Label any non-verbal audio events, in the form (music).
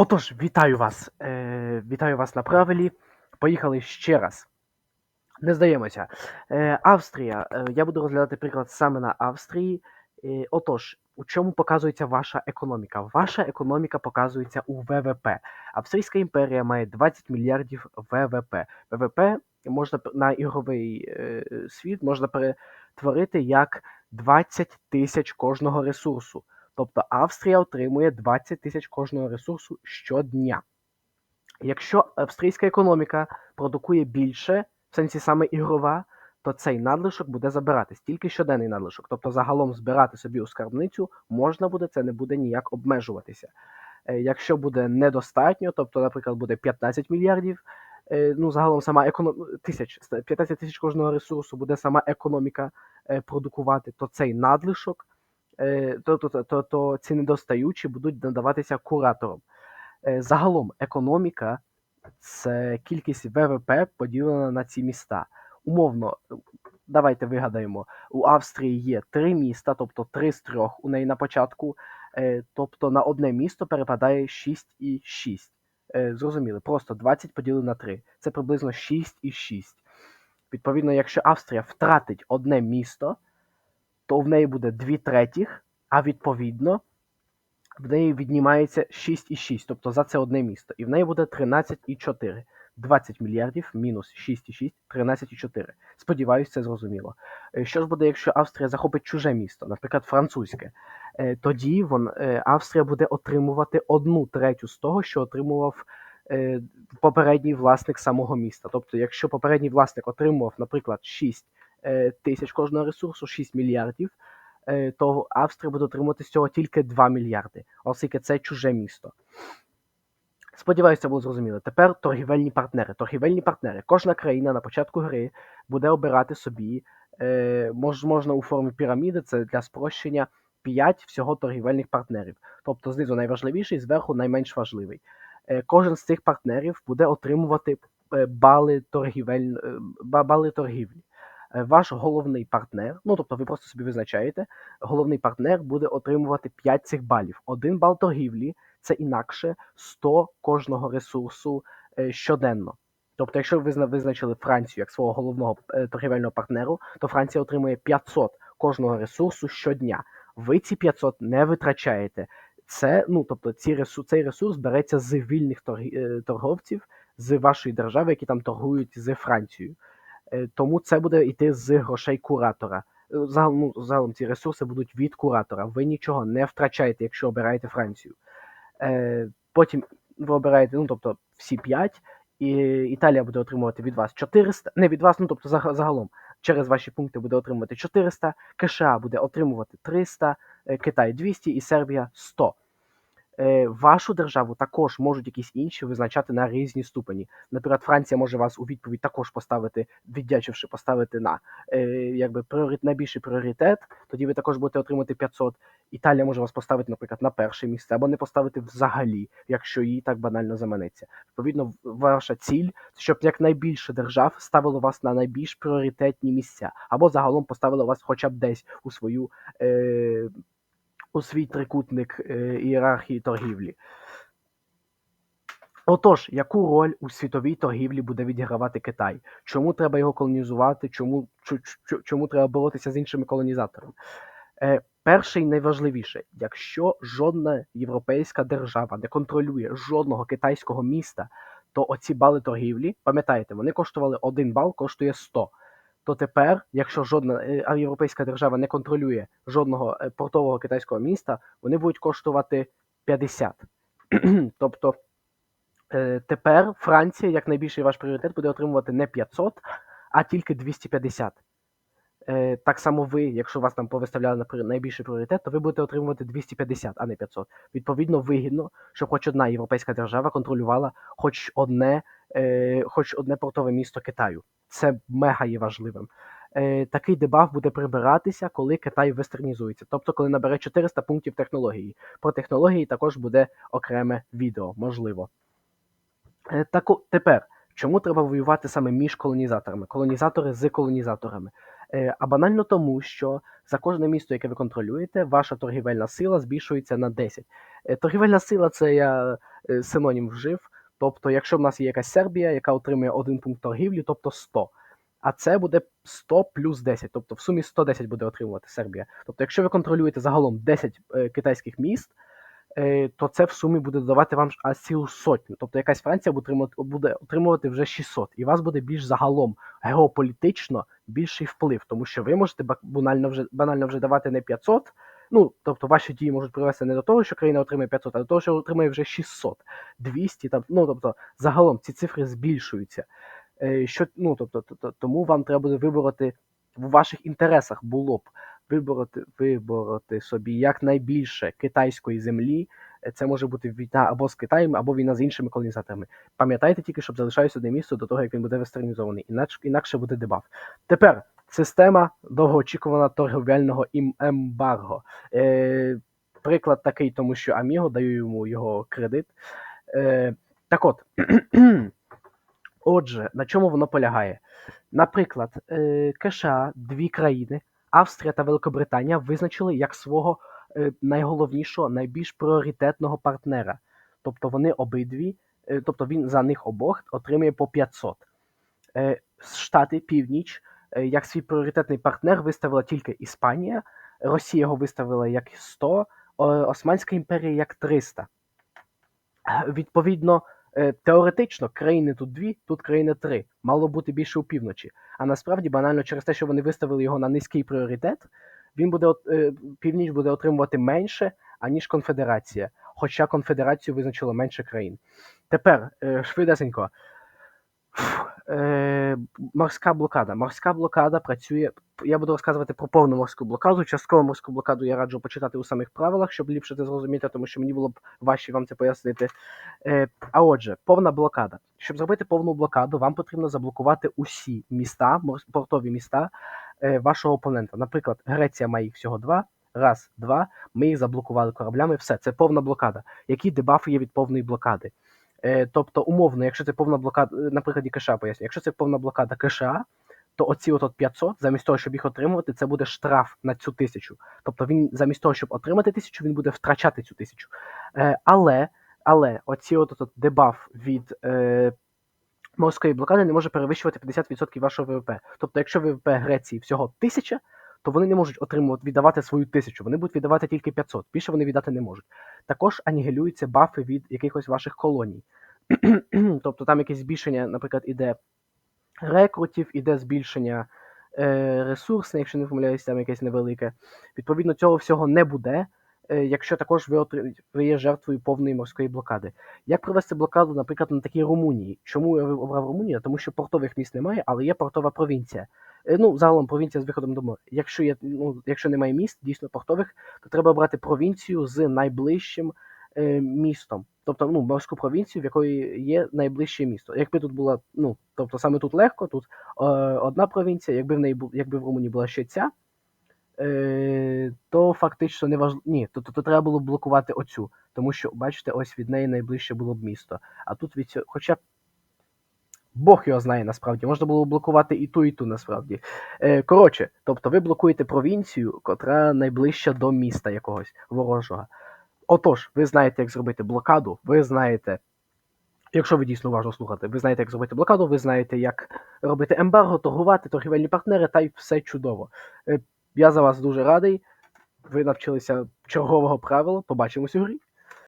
Отож, вітаю вас. Е, вітаю вас на правилі. Поїхали ще раз. Не здаємося. Е, Австрія. Е, я буду розглядати приклад саме на Австрії. Е, отож, у чому показується ваша економіка? Ваша економіка показується у ВВП. Австрійська імперія має 20 мільярдів ВВП. ВВП можна на ігровий е, світ можна перетворити як 20 тисяч кожного ресурсу. Тобто Австрія отримує 20 тисяч кожного ресурсу щодня. Якщо австрійська економіка продукує більше, в сенсі саме ігрова, то цей надлишок буде забиратись, тільки щоденний надлишок. Тобто загалом збирати собі у скарбницю можна буде, це не буде ніяк обмежуватися. Е, Якщо буде недостатньо, тобто, наприклад, буде 15 мільярдів, е, ну загалом сама економ... тисяч, 15 тисяч кожного ресурсу буде сама економіка е, продукувати, то цей надлишок то, то, то, то, то ці недостаючі будуть надаватися куратором. Е, Загалом економіка це кількість ВВП поділена на ці міста. Умовно, давайте вигадаємо, у Австрії є три міста, тобто три з трьох у неї на початку. е, Тобто на одне місто перепадає 6 і 6. Е, Зрозуміли, просто 20 поділили на 3. Це приблизно 6 і 6. Відповідно, якщо Австрія втратить одне місто, то в неї буде 2 третіх, а відповідно в неї віднімається 6,6, тобто за це одне місто. І в неї буде 13,4. 20 мільярдів мінус 6,6, 13,4. Сподіваюсь, це зрозуміло. Е, Що ж буде, якщо Австрія захопить чуже місто, наприклад, французьке? Е, Тоді вон, е, Австрія буде отримувати одну третю з того, що отримував попередній власник самого міста. Тобто, якщо попередній власник отримував, наприклад, 6 е, тисяч кожного ресурсу, 6 мільярдів, е, то Австрія буде отримувати з цього тільки 2 мільярди, оскільки це чуже місто. Сподіваюся, це було зрозуміло. Тепер торгівельні партнери. Торгівельні партнери. Кожна країна на початку гри буде обирати собі, е, можна у формі піраміди, це для спрощення 5 всього торгівельних партнерів. Тобто знизу найважливіший, зверху найменш важливий. Е, кожен з цих партнерів буде отримувати е, бали, торгівель, е, бали торгівлі. Е, Ваш головний партнер, ну тобто ви просто собі визначаєте, головний партнер буде отримувати 5 цих балів. Один бал торгівлі це інакше 100 кожного ресурсу е, щоденно. Тобто, якщо ви визначили Францію як свого головного е, торгівельного партнеру, то Франція отримує 500 кожного ресурсу щодня. Ви ці 500 не витрачаєте. Це, ну тобто, ці ресу, цей ресурс береться з вільних торговців з вашої держави, які там торгують з Францією. Е, Тому це буде йти з грошей куратора. Е, Загалом, ну, загалом ці ресурси будуть від куратора. Ви нічого не втрачаєте, якщо обираєте Францію. Е, Потім ви обираєте, ну тобто всі 5, і Італія буде отримувати від вас 400, не від вас, ну тобто загалом через ваші пункти буде отримувати 400, КША буде отримувати 300, е, Китай 200 і Сербія 100. Е, Вашу державу також можуть якісь інші визначати на різні ступені. Наприклад, Франція може вас у відповідь також поставити, віддячивши, поставити на е, якби пріорит, найбільший пріоритет. Тоді ви також будете отримати 500. Італія може вас поставити, наприклад, на перше місце або не поставити взагалі, якщо їй так банально заманеться. Відповідно, ваша ціль, щоб якнайбільше держав ставило вас на найбільш пріоритетні місця, або загалом поставило вас хоча б десь у свою. Е, у свій трикутник е, ієрархії торгівлі. Отож, яку роль у світовій торгівлі буде відігравати Китай? Чому треба його колонізувати? Чому, чому треба боротися з іншими колонізаторами? Е, перше і найважливіше, якщо жодна європейська держава не контролює жодного китайського міста, то оці бали торгівлі, пам'ятаєте, вони коштували один бал, коштує 100. То тепер, якщо жодна е, європейська держава не контролює жодного е, портового китайського міста, вони будуть коштувати 50. (clears throat) тобто е, тепер Франція, як найбільший ваш пріоритет, буде отримувати не 500, а тільки 250. Е, так само ви, якщо вас там повиставляли на найбільший пріоритет, то ви будете отримувати 250, а не 500. Відповідно, вигідно, щоб хоч одна європейська держава контролювала хоч одне, е, хоч одне портове місто Китаю. Це мега є важливим. Е, такий дебаф буде прибиратися, коли Китай вестернізується, тобто коли набере 400 пунктів технології. Про технології також буде окреме відео, можливо. Е, так, тепер, чому треба воювати саме між колонізаторами? Колонізатори з колонізаторами. А банально тому, що за кожне місто, яке ви контролюєте, ваша торгівельна сила збільшується на 10. Е, торгівельна сила це я синонім вжив. Тобто, якщо в нас є якась Сербія, яка отримує один пункт торгівлі, тобто 100. А це буде 100 плюс 10, тобто в сумі 110 буде отримувати Сербія. Тобто, якщо ви контролюєте загалом 10 е, китайських міст, е, то це в сумі буде додавати вам аж цілу сотню. Тобто якась Франція буде отримувати, буде отримувати вже 600, і у вас буде більш загалом геополітично більший вплив, тому що ви можете ба- банально вже, банально вже давати не 500, Ну, тобто ваші дії можуть привести не до того, що країна отримає 500, а до того, що отримає вже 600, 200, там, ну, тобто, загалом ці цифри збільшуються. Е, що, ну, тобто, тому вам треба буде вибороти в ваших інтересах було б вибороти, вибороти собі якнайбільше китайської землі. Е, Це може бути війна або з Китаєм, або війна з іншими колонізаторами. Пам'ятайте тільки, щоб залишалося одне місце до того, як він буде вестернізований, інакше, інакше буде дебаф. Тепер система довгоочікувана торговельного ембарго. Е, приклад такий, тому що Аміго даю йому його кредит. Е, так от, (clears throat) отже, на чому воно полягає? Наприклад, е, КША, дві країни, Австрія та Великобританія визначили як свого е, найголовнішого, найбільш пріоритетного партнера. Тобто вони обидві, е, тобто він за них обох отримує по 500. Е, Штати, Північ, як свій пріоритетний партнер виставила тільки Іспанія, Росія його виставила як 100, Османська імперія як 300. Е, Відповідно, е, теоретично країни тут дві, тут країни три. Мало бути більше у півночі. А насправді, банально через те, що вони виставили його на низький пріоритет, він буде е, північ буде отримувати менше, аніж конфедерація. Хоча конфедерацію визначило менше країн. Тепер е, швидесенько. Е, морська блокада. Морська блокада працює. Я буду розказувати про повну морську блокаду. Частково морську блокаду я раджу почитати у самих правилах, щоб ліпше це зрозуміти, тому що мені було б важче вам це пояснити. Е, а отже, повна блокада. Щоб зробити повну блокаду, вам потрібно заблокувати усі міста, портові міста е, вашого опонента. Наприклад, Греція має їх всього два. Раз, два. Ми їх заблокували кораблями. Все, це повна блокада. Які дебафи є від повної блокади? Е, тобто, умовно, якщо це повна блокада, е, на прикладі поясню, якщо це повна блокада КША, то оці от 500, замість того, щоб їх отримувати, це буде штраф на цю тисячу. Тобто він замість того, щоб отримати тисячу, він буде втрачати цю тисячу. Е, але, але оці от дебаф від е, морської блокади не може перевищувати 50% вашого ВВП. Тобто, якщо ВВП Греції всього 1000, то вони не можуть отримувати віддавати свою тисячу, вони будуть віддавати тільки 500, більше вони віддати не можуть. Також анігелюються бафи від якихось ваших колоній. (clears throat) тобто там якесь збільшення, наприклад, іде рекрутів, іде збільшення е, ресурсне, якщо не помиляюсь, там якесь невелике. Відповідно, цього всього не буде, якщо також ви, є жертвою повної морської блокади. Як провести блокаду, наприклад, на такій Румунії? Чому я обрав Румунію? Тому що портових міст немає, але є портова провінція. Е, Ну, загалом провінція з виходом до моря. Якщо є, ну, якщо немає міст, дійсно портових, то треба обрати провінцію з найближчим е, містом. Тобто ну, морську провінцію, в якої є найближче місто. Якби тут була, ну, тобто саме тут легко, тут е, одна провінція, якби в неї якби в Румунії була ще ця, е, то фактично не важливо. Ні, то, то, то треба було блокувати оцю. Тому що, бачите, ось від неї найближче було б місто. А тут від цього, хоча Бог його знає насправді, можна було блокувати і ту, і ту насправді. Е, коротше, тобто ви блокуєте провінцію, котра найближча до міста якогось ворожого. Отож, ви знаєте, як зробити блокаду, ви знаєте, якщо ви дійсно уважно слухати, ви знаєте, як зробити блокаду, ви знаєте, як робити ембарго, торгувати, торгівельні партнери, та й все чудово. Е, я за вас дуже радий. Ви навчилися чергового правила. Побачимось у грі.